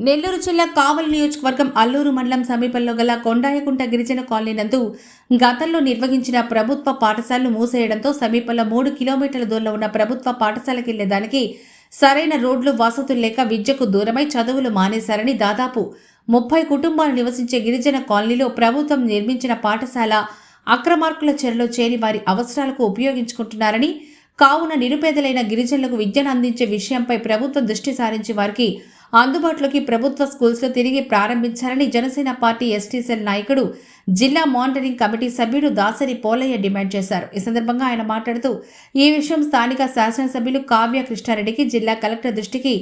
నెల్లూరు జిల్లా కావలి నియోజకవర్గం అల్లూరు మండలం సమీపంలో గల కొండాయకుంట గిరిజన కాలనీ నందు గతంలో నిర్వహించిన ప్రభుత్వ పాఠశాలలు మూసేయడంతో సమీపంలో మూడు కిలోమీటర్ల దూరంలో ఉన్న ప్రభుత్వ పాఠశాలకు వెళ్ళేదానికి సరైన రోడ్లు వసతులు లేక విద్యకు దూరమై చదువులు మానేశారని దాదాపు ముప్పై కుటుంబాలు నివసించే గిరిజన కాలనీలో ప్రభుత్వం నిర్మించిన పాఠశాల అక్రమార్కుల చెరలో చేరి వారి అవసరాలకు ఉపయోగించుకుంటున్నారని కావున నిరుపేదలైన గిరిజనులకు విద్యను అందించే విషయంపై ప్రభుత్వం దృష్టి సారించి వారికి అందుబాటులోకి ప్రభుత్వ స్కూల్స్లో తిరిగి ప్రారంభించాలని జనసేన పార్టీ ఎస్టీ సెల్ నాయకుడు జిల్లా మానిటరింగ్ కమిటీ సభ్యుడు దాసరి పోలయ్య డిమాండ్ చేశారు. ఈ సందర్భంగా ఆయన మాట్లాడుతూ ఈ విషయం స్థానిక శాసనసభ్యులు కావ్య కృష్ణారెడ్డికి జిల్లా కలెక్టర్ దృష్టికి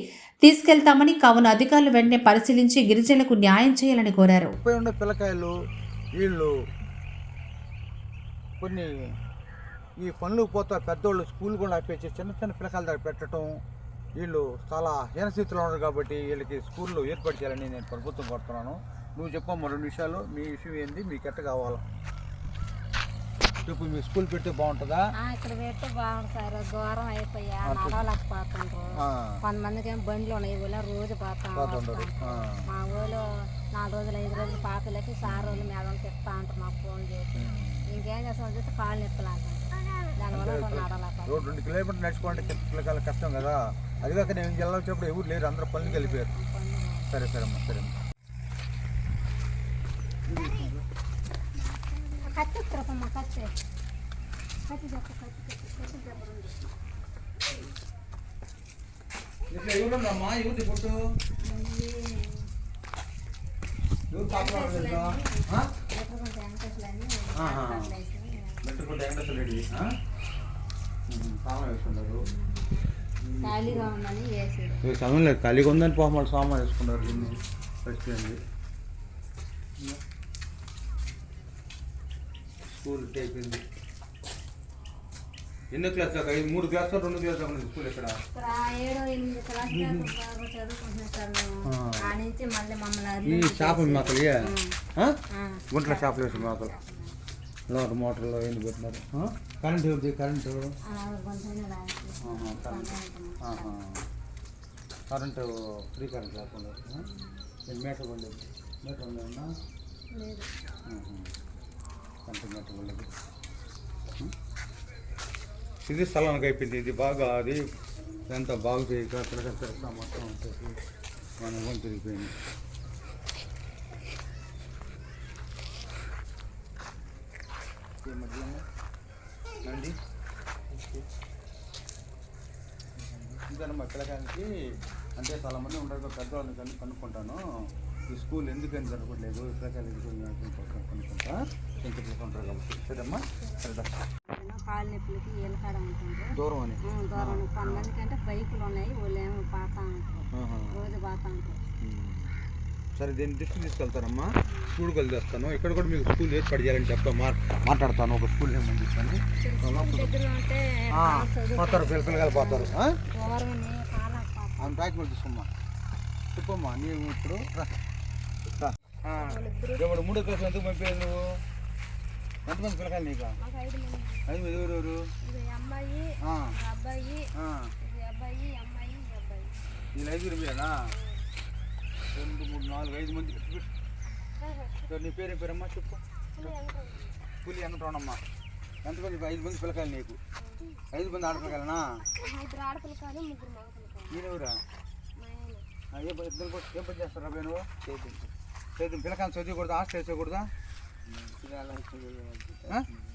తీసుకెళ్తామని కావున అధికారులు వెంటనే పరిశీలించి గిరిజనులకు న్యాయం చేయాలని కోరారు. పిల్లకాయలు వీళ్ళు కొన్ని ఈ పనులు పోతా పెద్దోళ్ళు స్కూల్ కూడా ఆపేసి చిన్న చిన్న పిల్లకాయల దగ్గర పెట్టడం వీళ్ళు చాలా హీనస్థితిలో ఉన్నారు కాబట్టి వీళ్ళకి స్కూల్లో ఏర్పాటు చేయాలని నేను ప్రభుత్వం కోరుతున్నాను. నువ్వు చెప్పమ్మా రెండు విషయాలు మీ విషయం ఏంది మీకు ఎట్ట కావాలా. చెప్పు మీ స్కూల్ పెడితే బాగుంటుందా? ఇక్కడ పెడితే బాగుంది సార్. దూరం అయిపోయా నడవలేకపోతుండ్రు. కొంతమందికి ఏం బండ్లు ఉన్నాయి ఊళ్ళో రోజు పోతాం. మా ఊళ్ళో నాలుగు రోజులు ఐదు రోజులు పాపలకి సార్ రోజులు మేడం చెప్తా ఉంటారు మాకు ఫోన్ చేసి. ఇంకేం చేస్తాం చూస్తే కాళ్ళు నొప్పులు అంటారు. దానివల్ల నడవలేకపోతాం రోడ్ కిలోమీటర్లు నడుచుకోండి చిన్న పిల్లకాయలు కష్టం కదా. అది కాక నేను వచ్చేప్పుడు ఎవరు లేరు అందరూ పనులు వెళ్ళిపోయారు సరే సరే అమ్మా సరే అమ్మా. కత్తి తిరపమ్మ ఇట్లా ఎవరున్నామ్మా ఎవరు ఖాళీగా ఉందని సమయం లేదు. ఖాళీగా ఉందని వాళ్ళు సామాన్ వేసుకున్నారు దీన్ని. ఫస్ట్ అండి స్కూల్ అయిపోయింది. ఎన్నో క్లాస్ దాకా మూడు క్లాస్ రెండు క్లాస్ దాకా ఉంది స్కూల్ ఇక్కడ ఈ అర్జెంట్ చేపలు మేకలు. గుంట్ల చేపలు వేసి మేకలు లోటు మోటార్లో ఏంది పెట్టినారు? కరెంట్ ఎవరిది? Current current. ఫ్రీ కరెంట్ లేకుండా? ఇది మీటర్ ఉండేది మీటర్ లేదు. కరెంట్ మీటర్ ఉండేది? ఇది స్థలానికి అయిపోయింది. ఇది బాగా అది ఎంత బాగు చేయక తిరగ తిరగ మొత్తం వచ్చేసి మన తిరిగిపోయింది ఈ మధ్యలో రండి ఇంకనమ్మా పిల్లకాయలకి అంటే చాలా మంది ఉంటారు పెద్దవాళ్ళని కను కనుక్కుంటాను. ఈ స్కూల్ ఎందుకని జరగట్లేదు? పిల్లకాయలు ఎందుకు కనుక్కుంటా? కొంచెం ఉంటారు కాబట్టి. సరేమ్మా? సరేదా. కాళ్ళు నొప్పులకి ఎలకాడ ఉంటుంది దూరం అని. దూరం కొంతమందికి అంటే బైకులు ఉన్నాయి వాళ్ళు ఏమో పాతా ఉంటారు ఆహా. రోజు పాతా ఉంటారు. సరే దీన్ని దృష్టికి తీసుకెళ్తానమ్మా. స్కూల్కి వెళ్ళేస్తాను. ఇక్కడ కూడా మీకు స్కూల్ ఏర్పాటు చేయాలని చెప్తా మా మాట్లాడతాను. ఒక స్కూల్ నేమ్ చదువు పోతారు పిల్లకాయలు పోతారు. ఆ? దూరం కాలం పాత ఆమె డాక్యుమెంట్ తీసుకోమ్మా. చెప్పమ్మా నీవు ఇప్పుడు ఎవడు మూడో క్లాస్ ఎందుకు పంపేది నువ్వు? ఎంతమంది పిల్లకాయలు నీకు? ఐదు మంది. ఐదు మంది ఎవరు ఎవరు? ఇది అమ్మాయి ఆ, ఇది అబ్బాయి అబ్బాయి అమ్మాయి ఈ అబ్బాయి. వీళ్ళు ఐదుగురు మీరేనా రెండు మూడు నాలుగు ఐదు మంది నీ పేరు పేరమ్మా చెప్పు. కూలి ఎంగటోనమ్మా ఎంతమంది ఐదు మంది పిల్లకాయలు నీకు? ఐదు మంది ఆడపిల్లకాయలనా? ఇద్దరు ఆడపిల్ల కాదు ముగ్గురు మగపిల్ల కాదు ఈయనెవరా మా ఆయన. ఆ, ఏ పని- ఇద్దరు కూడా ఏం పని చేస్తారా నువ్వు చదువు పిల్లకాయలు చదివకూడదా? హాస్టల్?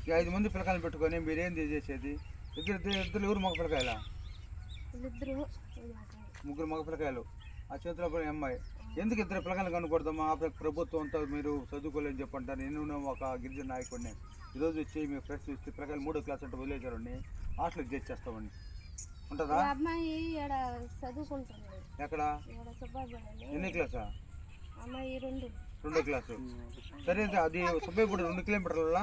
ఈ ఐదు మంది పిల్లకాయలు పెట్టుకొని మీరు చేసేది? ఇద్దరు ఇద్దరు ఎవరు మగ పిల్లకాయలా. ముగ్గురు మగ పిల్లకాయలు ఆ చేతిలో కూడా అమ్మాయి. ఎందుకు ఇద్దరు పిల్లకాయలు కనుకూడదమ్మా ఆ ప్ర- ప్రభుత్వంతో మీరు చదువుకోలేని చెప్పంటారు. నేను ఒక గిరిజన నాయకుడిని. ఈరోజు వచ్చి మీ ఫ్రెండ్స్ ఇస్తే పిల్లకాయలు మూడో క్లాస్ అంటే వదిలేశారండి. హాస్టల్కి చేసేస్తామండి ఉంటుందా? ఈ అమ్మాయి ఎక్కడ? ఎన్ని క్లాసా? అమ్మాయి రెండు. రెండో క్లాసు సరే అది సుబ్బయ్యపూడి రెండు కిలోమీటర్ల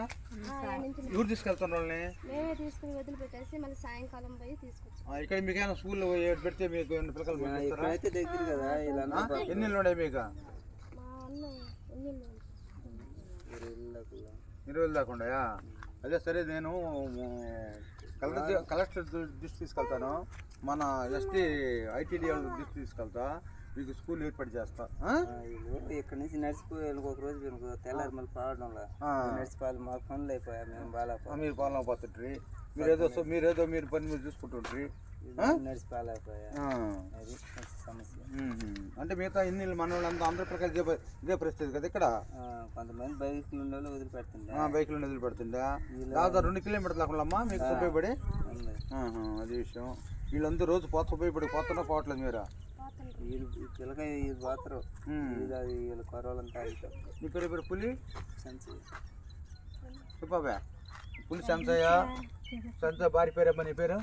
ఎవరు తీసుకెళ్తాను వాళ్ళని? మేమే తీసుకుని వదిలిపెట్టేసి మళ్ళీ సాయంకాలం పోయి తీసుకొచ్చాం. ఆ, ఇక్కడ మీకు ఏమైనా స్కూల్లో పెడితే మీకు ఏమైనా పిల్లకాయలు పంపిస్తారా? దగ్గర కదా ఇలా ఆ? ఎన్ని ఇళ్ళు ఉన్నాయి మీకు? మా అన్న ఎన్ని ఇరవై వేలు దాకా ఉన్నాయా? అదే సరే నేను కలెక్టర్ కలెక్టర్ దృష్టి తీసుకెళ్తాను. మన ఎస్టీ ఐటీడీ వాళ్ళ దృష్టి తీసుకెళ్తా. మీకు స్కూల్ ఏర్పాటు చేస్తా. ఇక్కడ నుంచి నడిచిపోయి వీళ్ళకి ఒక రోజు వీళ్ళకి తెల్లారి మళ్ళీ పోవడంలో ఆ. నడిచిపోవాలి మాకు పనులు అయిపోయా మేము బాగాలేకపోయాం. మీరు పాలన పోతుండ్రి మీరేదో మీరేదో మీరు పని మీరు మ్మ్. అంటే మిగతా ఇన్ని మన వాళ్ళంతా అందరి ప్రకారం ఇదే ఇదే పరిస్థితి కదా ఇక్కడ? కొంతమంది బైక్లు ఉండే ఆ, బైకులు పెడుతుందా దాదాపు రెండు కిలోమీటర్లు అమ్మా మీకు ఉపయోగపడి? అది విషయం. వీళ్ళందరూ రోజు పోత ఉపయోగపడి పోతున్నా పోవట్లేదు మీరా? వీళ్ళు అది కొరవాలంతా అయిపోతారు నీ పేరు పులి? సంచి చెప్పావా పులి భార్య పేరమ్మా నీ పేరు?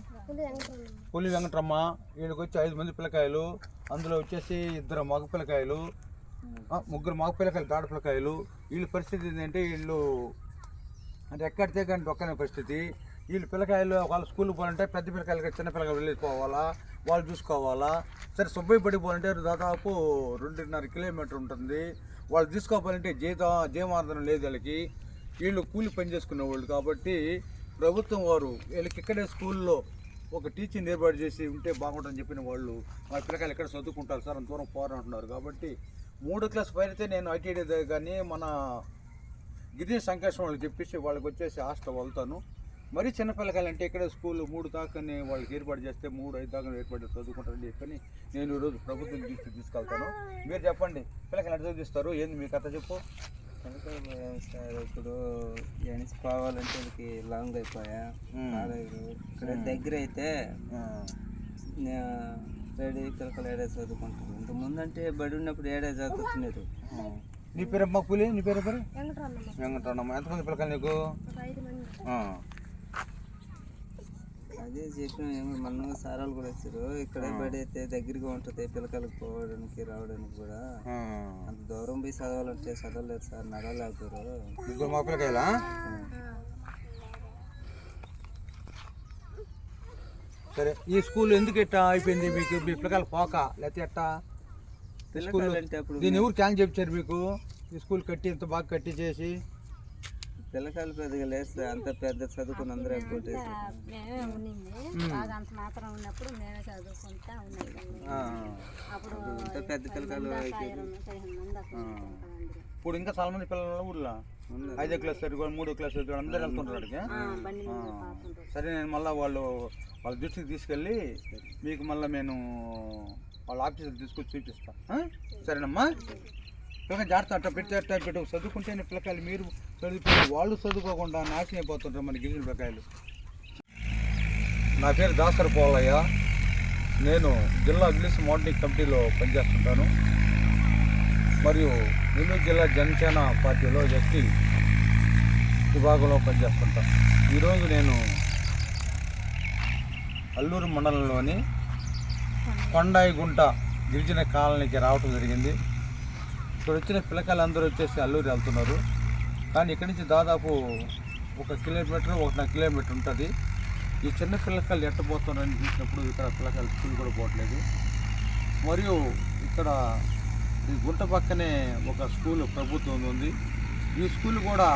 పులి వెంకటరమ్మ వీళ్ళకి వచ్చి ఐదు మంది పిల్లకాయలు. అందులో వచ్చేసి ఇద్దరు మగ పిల్లకాయలు. ముగ్గురు మగ పిల్లకాయలు గాడ పిల్లకాయలు. వీళ్ళ పరిస్థితి ఏంటంటే వీళ్ళు అంటే ఎక్కడితే కానీ ఒక్కనే పరిస్థితి. వీళ్ళు పిల్లకాయలు వాళ్ళ స్కూల్కి పోవాలంటే పెద్ద పిల్లకాయలకి చిన్న పిల్లకాయలు వెళ్ళిపోవాలా వాళ్ళు చూసుకోవాలా. సరే సుబ్బయ్య పడి పోవాలంటే దాదాపు రెండున్నర కిలోమీటర్ ఉంటుంది. వాళ్ళు తీసుకోవాలంటే జీతం జీవనార్థం లేదు వీళ్ళకి. వీళ్ళు కూలి పని చేసుకునే వాళ్ళు కాబట్టి ప్రభుత్వం వారు వీళ్ళకి ఇక్కడే స్కూల్లో ఒక టీచింగ్ ఏర్పాటు చేసి ఉంటే బాగుంటుందని చెప్పిన వాళ్ళు మా పిల్లకాయలు ఎక్కడ చదువుకుంటారు సార్? అంత దూరం పోరంటున్నారు కాబట్టి మూడో క్లాస్ పైనతే నేను ఐటీడీ కానీ మన గిరిజన సంకేషం వాళ్ళకి చెప్పేసి వాళ్ళకి వచ్చేసి హాస్టల్ వెళ్తాను. మరీ చిన్న పిల్లకాయలు అంటే ఇక్కడ స్కూల్ మూడు దాకానే వాళ్ళకి ఏర్పాటు చేస్తే మూడు ఐదు దాకా ఏర్పాటు చదువుకుంటారని చెప్పని నేను ఈరోజు ప్రభుత్వం దృష్టికి తీసుకెళ్తాను. మీరు చెప్పండి పిల్లకాయలు ఎట్లా చదివిస్తారు? ఏంది మీ కథ చెప్పు. సార్ ఇప్పుడు ఎనిసి పోవాలంటే వీళ్ళకి లాంగ్ అయిపోయా. కాలేదు ఇక్కడ దగ్గర అయితే రెడీ పిల్లకలు ఏడే చదువుకుంటారు. ఇంత ముందంటే బడి ఉన్నప్పుడు ఏడే చదువుతున్నారు నీ పేరమ్మా పులి నీ పేరు పేరు వెంకటరమణ. ఎంతమంది పిల్లకాయలు నీకు? అదే చెప్పిన మన సారాలు కూడా వచ్చారు ఇక్కడే అయితే దగ్గరగా ఉంటుంది పిల్లకాయలకు పోవడానికి రావడానికి కూడా. అంత దూరం పోయి చదవాలంటే చదవలేదు సార్ నడవలేకపోయారు. ముగ్గురు మా పిల్లకాయలా? సరే ఈ స్కూల్ ఎందుకు ఎట్టా అయిపోయింది మీకు? మీ పిల్లకాయలు పోక లేకపోతే ఎట్టా? ఈ స్కూల్ పిల్లకాయలు అంటే అప్పుడు దీన్ని ఎవరు క్యాన్ చెప్పారు మీకు? ఈ స్కూల్ కట్టి ఇంత బాగా కట్టి చేసి? పిల్లకాయలు పెద్దగా లేదు సార్ అంత పెద్ద చదువుకుని అందరూ కొట్టేసి మేమే ఉండింది. బాగా అంత మాత్రం ఉన్నప్పుడు మేమే చదువుకుంటా ఆ. అప్పుడు ఇంత పెద్ద పిల్లకాయలు. ఇప్పుడు ఇంకా చాలా మంది పిల్లలు ఊర్లో? ఐదో క్లాస్ చదువుకోవాలి మూడో క్లాస్ చదువుకోవాలి అందరూ వెళ్తుంటారు సరే నేను మళ్ళీ వాళ్ళు వాళ్ళ దృష్టికి తీసుకెళ్ళి మీకు మళ్ళీ నేను వాళ్ళ ఆఫీసుకి తీసుకొచ్చి చూపిస్తా. ఆ? సరేనమ్మా? జాగ్రత్త అట్ట పెట్టి అట్ట పెట్టు చదువుకుంటేనే పిల్లకాయలు మీరు చదువుకుని వాళ్ళు చదువుకోకుండా నాశనం అయిపోతుంటారు మన గిరిజన పిల్లకాయలు. నా పేరు దాసర్ పోలయ్య. నేను జిల్లా ఇంగ్లీష్ మోడలింగ్ కమిటీలో పనిచేస్తుంటాను. మరియు నెల్లూరు జిల్లా జనసేన పార్టీలో ఎస్టీ విభాగంలో పనిచేస్తుంటాను ఈరోజు నేను అల్లూరు మండలంలోని కొండాయిగుంట గిరిజన కాలనీకి రావటం జరిగింది. ఇక్కడ వచ్చిన పిల్లకాయలు అందరూ వచ్చేసి అల్లూరు వెళ్తున్నారు. కానీ ఇక్కడి నుంచి దాదాపు ఒక కిలోమీటర్ ఒకటిన్నర కిలోమీటర్ ఉంటుంది. ఈ చిన్న పిల్లకాయలు ఎట్టబోతున్నారని చూసినప్పుడు ఇక్కడ పిల్లకాయలు స్కూల్ కూడా పోవట్లేదు. మరియు ఇక్కడ ఈ గుంట పక్కనే ఒక స్కూల్ ప్రభుత్వం ఉంది. ఈ స్కూల్ కూడా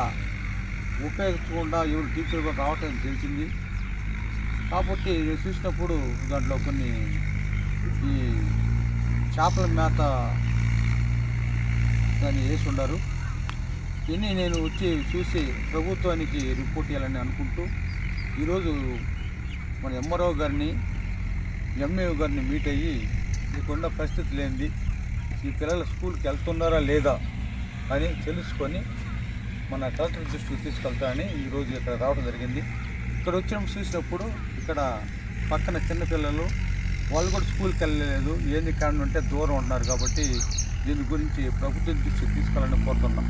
ఉపయోగించకుండా ఎవరు టీచర్ కూడా రావటం తెలిసింది. కాబట్టి ఇది చూసినప్పుడు దాంట్లో కొన్ని ఈ చేపల మేత దాన్ని వేసి ఉండరు. ఇన్ని నేను వచ్చి చూసి ప్రభుత్వానికి రిపోర్ట్ చేయాలని అనుకుంటూ ఈరోజు మన ఎంఆర్ఓ గారిని ఎంఏఓ గారిని మీట్ అయ్యి మీకున్న పరిస్థితి లేనిది ఈ పిల్లలు స్కూల్కి వెళ్తున్నారా లేదా అని తెలుసుకొని మన కలెక్టర్ దృష్టికి తీసుకెళ్తానని ఈరోజు ఇక్కడ రావడం జరిగింది. ఇక్కడ వచ్చినప్పుడు చూసినప్పుడు ఇక్కడ పక్కన చిన్నపిల్లలు వాళ్ళు కూడా స్కూల్కి వెళ్ళలేదు. ఏంది కారణం అంటే దూరం ఉంటున్నారు కాబట్టి దీని గురించి ప్రభుత్వం దృష్టికి తీసుకెళ్ళాలని కోరుతున్నాం.